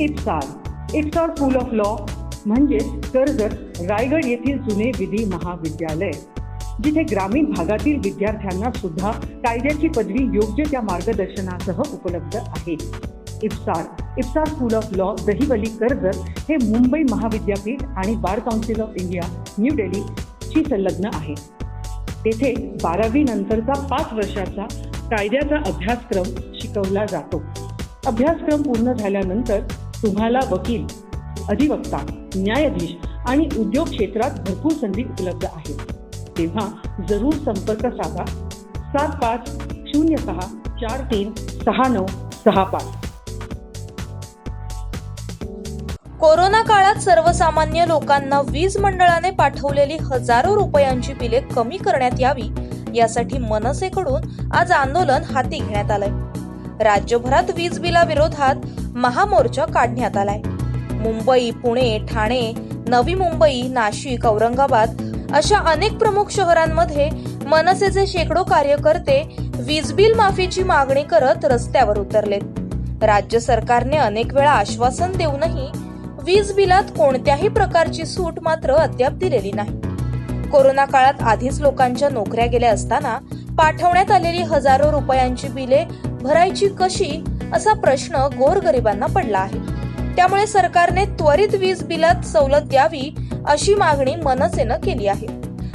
IPSAR IPSAR school of law. म्हणजेच कर्जत रायगड येथील जुने विधी महाविद्यालय. जिथे ग्रामीण भागातील विद्यार्थ्यांना सुद्धा कायद्याची पदवी योग्य त्या मार्गदर्शनासह उपलब्ध आहे. IPSAR IPSAR school of law. Dahivali Karjat हे मुंबई महाविद्यापीठ आणि bar council of India New दिल्लीशी संलग्न आहे. तेथे बारावी नंतरचा पाच वर्षाचा कायद्याचा अभ्यासक्रम शिकवला जातो. अभ्यासक्रम पूर्ण झाल्यानंतर तुम्हाला वकील अधिवक्ता न्यायाधीश आणि उद्योग क्षेत्रात भरपूर संधी उपलब्ध आहेत. तेव्हा जरूर संपर्क साधा. सात पाच शून्य सहा चार तीन सहा नऊ सहा पाच. कोरोना काळात सर्वसामान्य लोकांना वीज मंडळाने पाठवलेली हजारो रुपयांची बिले कमी करण्यात यावी यासाठी मनसेकडून आज आंदोलन हाती घेण्यात आलंय. राज्यभरात वीज बिलाविरोधात महामोर्चा काढण्यात आलाय. मुंबई पुणे ठाणे नवी मुंबई नाशिक औरंगाबाद अशा अनेक प्रमुख शहरांमध्ये मनसेचे शेकडो कार्यकर्ते वीज बिल माफीची मागणी करत रस्त्यावर उतरलेत. राज्य सरकारने अनेक वेळा आश्वासन देऊनही वीज बिलात कोणत्याही प्रकारची सूट मात्र अद्याप दिलेली नाही. कोरोना काळात आधीच लोकांच्या नोकऱ्या गेल्या असताना पाठवण्यात आलेली हजारो रुपयांची बिले भरायची कशी असा प्रश्न गोरगरिबांना पडला आहे. त्यामुळे सरकारने त्वरित वीज बिलात सवलत द्यावी अशी मागणी मनसेनं केली आहे.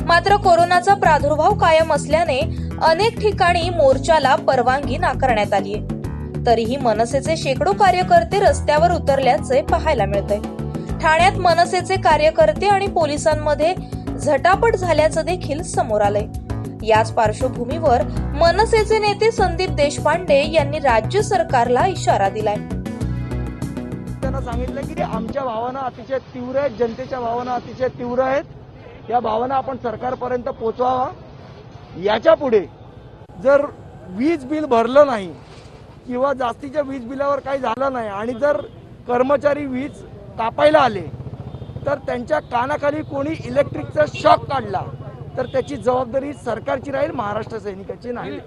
मात्र कोरोनाचा प्रादुर्भाव कायम असल्याने अनेक ठिकाणी मोर्चाला परवानगी नाकारण्यात आली आहे तरीही मनसेचे शेकडो कार्यकर्ते रस्त्यावर उतरल्याचे पाहायला मिळतंय. ठाण्यात मनसेचे कार्यकर्ते आणि पोलिसांमध्ये झटापट झाल्याचं देखील समोर आलंय. याच पार्श्वभूमीवर मनसेचे नेते संदीप देशपांडे यांनी राज्य सरकारला इशारा दिलाय. त्यांना सांगितलं की आमच्या भावना अतिशय तीव्र आहेत जनतेच्या भावना अतिशय तीव्र आहेत. या भावना आपण सरकारपर्यंत पोचवावा याच्यापुढे जर वीज बिल भरलं नाही किंवा जास्तीच्या वीज बिलावर काही झालं नाही आणि जर कर्मचारी वीज कापायला आले तर त्यांच्या कानाखाली कोणी इलेक्ट्रिकचा शॉक काढला तर त्याची जबाबदारी सरकारची राहील महाराष्ट्र सैनिकाची नाही.